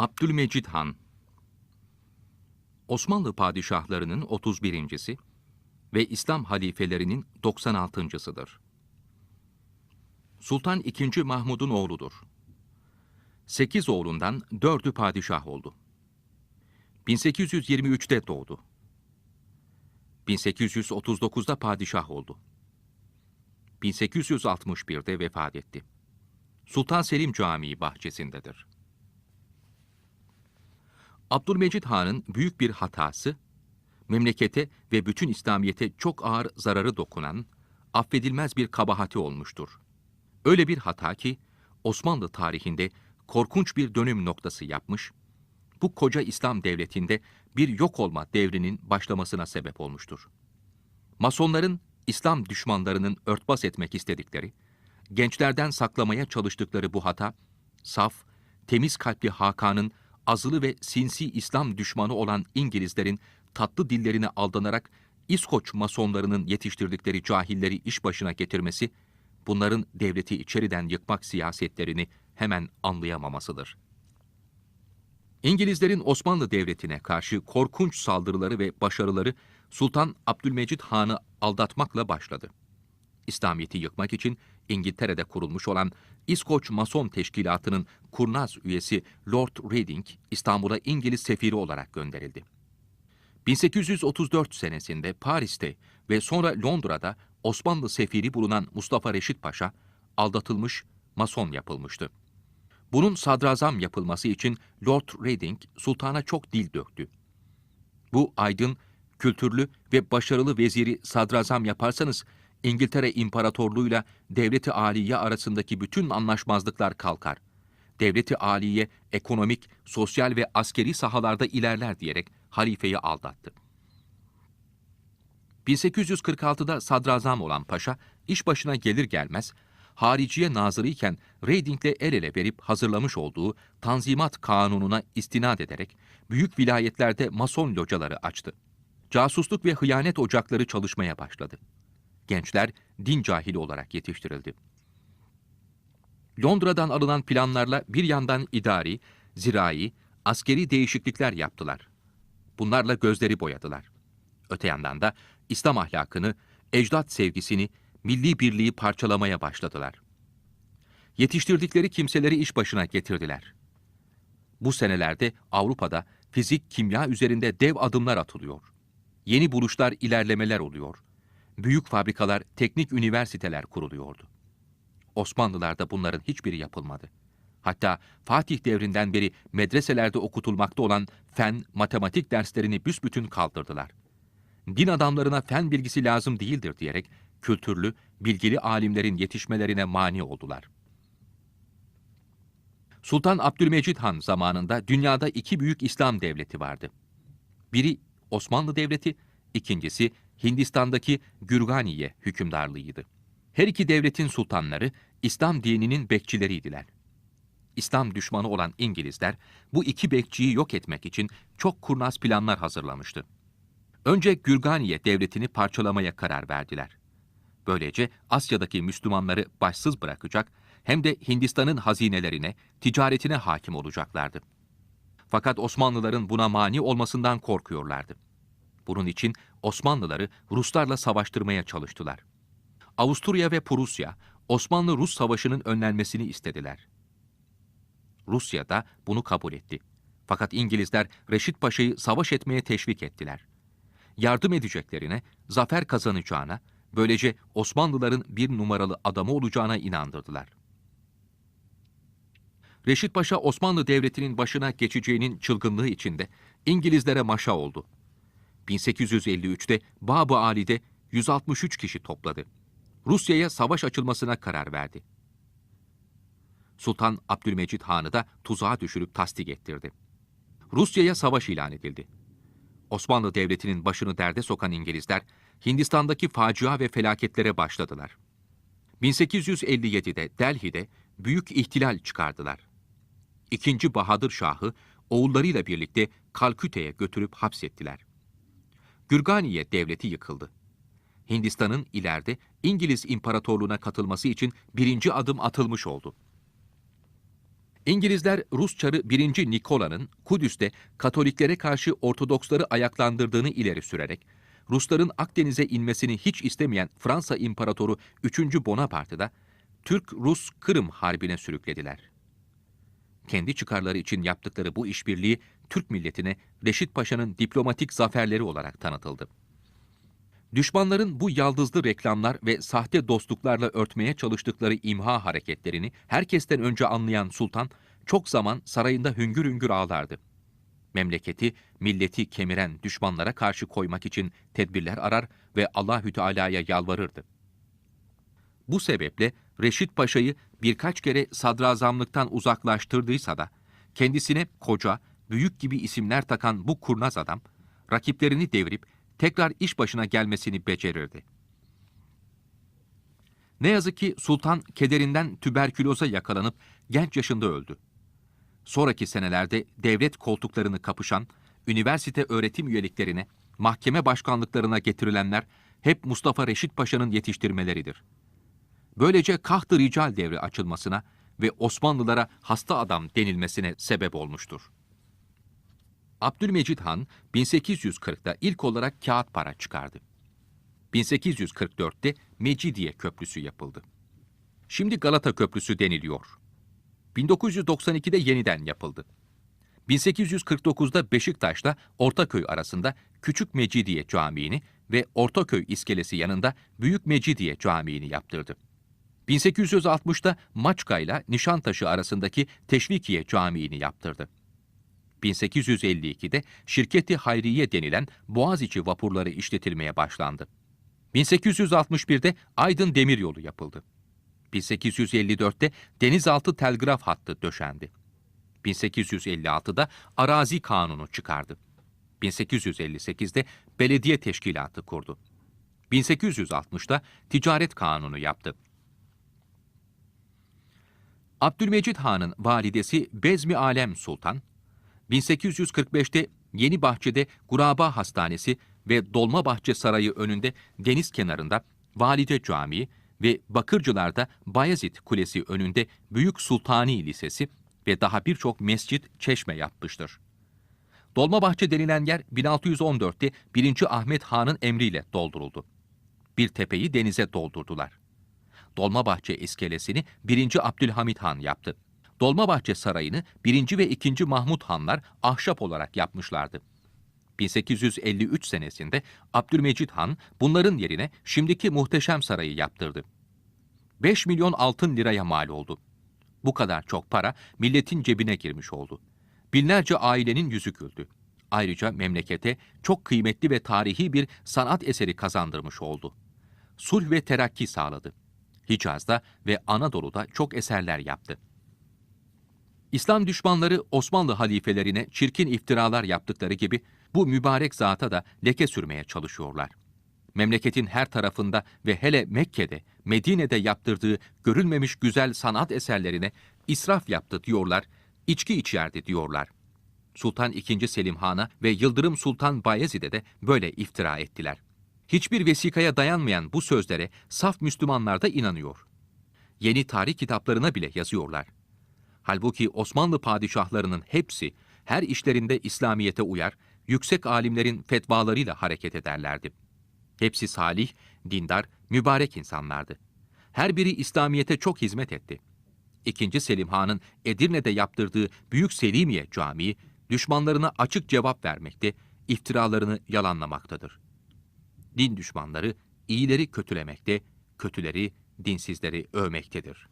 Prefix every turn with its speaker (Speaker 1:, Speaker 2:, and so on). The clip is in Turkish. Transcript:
Speaker 1: Abdülmecid Han Osmanlı padişahlarının 31.si ve İslam halifelerinin 96.sıdır. Sultan II. Mahmud'un oğludur. Sekiz oğlundan dördü padişah oldu. 1823'te doğdu. 1839'da padişah oldu. 1861'de vefat etti. Sultan Selim Camii bahçesindedir. Abdülmecid Han'ın büyük bir hatası, memlekete ve bütün İslamiyete çok ağır zararı dokunan, affedilmez bir kabahati olmuştur. Öyle bir hata ki, Osmanlı tarihinde korkunç bir dönüm noktası yapmış, bu koca İslam devletinde bir yok olma devrinin başlamasına sebep olmuştur. Masonların İslam düşmanlarının örtbas etmek istedikleri, gençlerden saklamaya çalıştıkları bu hata, saf, temiz kalpli Hakan'ın azılı ve sinsi İslam düşmanı olan İngilizlerin tatlı dillerine aldanarak İskoç masonlarının yetiştirdikleri cahilleri iş başına getirmesi, bunların devleti içeriden yıkmak siyasetlerini hemen anlayamamasıdır. İngilizlerin Osmanlı Devleti'ne karşı korkunç saldırıları ve başarıları Sultan Abdülmecid Han'ı aldatmakla başladı. İslamiyet'i yıkmak için İngiltere'de kurulmuş olan İskoç Mason Teşkilatı'nın kurnaz üyesi Lord Reading, İstanbul'a İngiliz sefiri olarak gönderildi. 1834 senesinde Paris'te ve sonra Londra'da Osmanlı sefiri bulunan Mustafa Reşit Paşa, aldatılmış, Mason yapılmıştı. Bunun sadrazam yapılması için Lord Reading sultana çok dil döktü. Bu aydın, kültürlü ve başarılı veziri sadrazam yaparsanız İngiltere İmparatorluğu'yla Devleti Aliye arasındaki bütün anlaşmazlıklar kalkar. Devleti Aliye ekonomik, sosyal ve askeri sahalarda ilerler diyerek halifeyi aldattı. 1846'da sadrazam olan paşa iş başına gelir gelmez hariciye nazırı iken Reyding'le el ele verip hazırlamış olduğu Tanzimat Kanunu'na istinad ederek büyük vilayetlerde mason locaları açtı. Casusluk ve hıyanet ocakları çalışmaya başladı. Gençler din cahili olarak yetiştirildi. Londra'dan alınan planlarla bir yandan idari, zirai, askeri değişiklikler yaptılar. Bunlarla gözleri boyadılar. Öte yandan da İslam ahlakını, ecdat sevgisini, milli birliği parçalamaya başladılar. Yetiştirdikleri kimseleri iş başına getirdiler. Bu senelerde Avrupa'da fizik, kimya üzerinde dev adımlar atılıyor. Yeni buluşlar, ilerlemeler oluyor. Büyük fabrikalar, teknik üniversiteler kuruluyordu. Osmanlılarda bunların hiçbiri yapılmadı. Hatta Fatih devrinden beri medreselerde okutulmakta olan fen, matematik derslerini büsbütün kaldırdılar. Din adamlarına fen bilgisi lazım değildir diyerek kültürlü, bilgili alimlerin yetişmelerine mani oldular. Sultan Abdülmecid Han zamanında dünyada iki büyük İslam devleti vardı. Biri Osmanlı Devleti, ikincisi Hindistan'daki Gürganiye hükümdarlığıydı. Her iki devletin sultanları İslam dininin bekçileriydiler. İslam düşmanı olan İngilizler bu iki bekçiyi yok etmek için çok kurnaz planlar hazırlamıştı. Önce Gürganiye devletini parçalamaya karar verdiler. Böylece Asya'daki Müslümanları başsız bırakacak hem de Hindistan'ın hazinelerine, ticaretine hakim olacaklardı. Fakat Osmanlıların buna mani olmasından korkuyorlardı. Bunun için Osmanlıları Ruslarla savaştırmaya çalıştılar. Avusturya ve Prusya, Osmanlı-Rus savaşının önlenmesini istediler. Rusya da bunu kabul etti. Fakat İngilizler Reşit Paşa'yı savaş etmeye teşvik ettiler. Yardım edeceklerine, zafer kazanacağına, böylece Osmanlıların bir numaralı adamı olacağına inandırdılar. Reşit Paşa Osmanlı Devleti'nin başına geçeceğinin çılgınlığı içinde İngilizlere maşa oldu. 1853'te Bab-ı Ali'de 163 kişi topladı. Rusya'ya savaş açılmasına karar verdi. Sultan Abdülmecid Han'ı da tuzağa düşürüp tasdik ettirdi. Rusya'ya savaş ilan edildi. Osmanlı Devleti'nin başını derde sokan İngilizler, Hindistan'daki facia ve felaketlere başladılar. 1857'de Delhi'de büyük ihtilal çıkardılar. İkinci Bahadır Şah'ı oğullarıyla birlikte Kalküte'ye götürüp hapsettiler. Gürganiye devleti yıkıldı. Hindistan'ın ileride İngiliz İmparatorluğu'na katılması için birinci adım atılmış oldu. İngilizler Rus çarı 1. Nikola'nın Kudüs'te Katoliklere karşı Ortodoksları ayaklandırdığını ileri sürerek, Rusların Akdeniz'e inmesini hiç istemeyen Fransa İmparatoru 3. Bonaparte da Türk-Rus-Kırım Harbi'ne sürüklediler. Kendi çıkarları için yaptıkları bu işbirliği Türk milletine Reşit Paşa'nın diplomatik zaferleri olarak tanıtıldı. Düşmanların bu yaldızlı reklamlar ve sahte dostluklarla örtmeye çalıştıkları imha hareketlerini herkesten önce anlayan sultan çok zaman sarayında hüngür hüngür ağlardı. Memleketi, milleti kemiren düşmanlara karşı koymak için tedbirler arar ve Allahü Teala'ya yalvarırdı. Bu sebeple Reşit Paşa'yı birkaç kere sadrazamlıktan uzaklaştırdıysa da kendisine koca, büyük gibi isimler takan bu kurnaz adam rakiplerini devirip tekrar iş başına gelmesini becerirdi. Ne yazık ki sultan kederinden tüberküloza yakalanıp genç yaşında öldü. Sonraki senelerde devlet koltuklarını kapışan, üniversite öğretim üyeliklerine, mahkeme başkanlıklarına getirilenler hep Mustafa Reşit Paşa'nın yetiştirmeleridir. Böylece kaht-ı rical devri açılmasına ve Osmanlılara hasta adam denilmesine sebep olmuştur. Abdülmecid Han 1840'da ilk olarak kağıt para çıkardı. 1844'te Mecidiye Köprüsü yapıldı. Şimdi Galata Köprüsü deniliyor. 1992'de yeniden yapıldı. 1849'da Beşiktaş'la Ortaköy arasında Küçük Mecidiye Camii'ni ve Ortaköy iskelesi yanında Büyük Mecidiye Camii'ni yaptırdı. 1860'da Maçka ile Nişantaşı arasındaki Teşvikiye Camii'ni yaptırdı. 1852'de Şirketi Hayriye denilen Boğaziçi vapurları işletilmeye başlandı. 1861'de Aydın Demiryolu yapıldı. 1854'te denizaltı telgraf hattı döşendi. 1856'da arazi kanunu çıkardı. 1858'de belediye teşkilatı kurdu. 1860'da ticaret kanunu yaptı. Abdülmecid Han'ın validesi Bezmi Alem Sultan, 1845'te Yeni Bahçe'de Guraba Hastanesi ve Dolmabahçe Sarayı önünde deniz kenarında Valide Camii ve Bakırcılar'da Bayezid Kulesi önünde Büyük Sultani Lisesi ve daha birçok mescit, çeşme yapmıştır. Dolmabahçe denilen yer 1614'te 1. Ahmet Han'ın emriyle dolduruldu. Bir tepeyi denize doldurdular. Dolmabahçe iskelesini 1. Abdülhamit Han yaptı. Dolmabahçe Sarayı'nı 1. ve 2. Mahmut Hanlar ahşap olarak yapmışlardı. 1853 senesinde Abdülmecid Han bunların yerine şimdiki muhteşem sarayı yaptırdı. 5 milyon altın liraya mal oldu. Bu kadar çok para milletin cebine girmiş oldu. Binlerce ailenin yüzü güldü. Ayrıca memlekete çok kıymetli ve tarihi bir sanat eseri kazandırmış oldu. Sulh ve terakki sağladı. Hicaz'da ve Anadolu'da çok eserler yaptı. İslam düşmanları Osmanlı halifelerine çirkin iftiralar yaptıkları gibi bu mübarek zata da leke sürmeye çalışıyorlar. Memleketin her tarafında ve hele Mekke'de, Medine'de yaptırdığı görülmemiş güzel sanat eserlerine israf yaptı diyorlar, içki içerdi diyorlar. Sultan II. Selim Han'a ve Yıldırım Sultan Bayezid'e de böyle iftira ettiler. Hiçbir vesikaya dayanmayan bu sözlere saf Müslümanlar da inanıyor. Yeni tarih kitaplarına bile yazıyorlar. Halbuki Osmanlı padişahlarının hepsi her işlerinde İslamiyete uyar, yüksek alimlerin fetvalarıyla hareket ederlerdi. Hepsi salih, dindar, mübarek insanlardı. Her biri İslamiyete çok hizmet etti. İkinci Selim Han'ın Edirne'de yaptırdığı Büyük Selimiye Camii, düşmanlarına açık cevap vermekte, iftiralarını yalanlamaktadır. Din düşmanları iyileri kötülemekte, kötüleri, dinsizleri övmektedir.''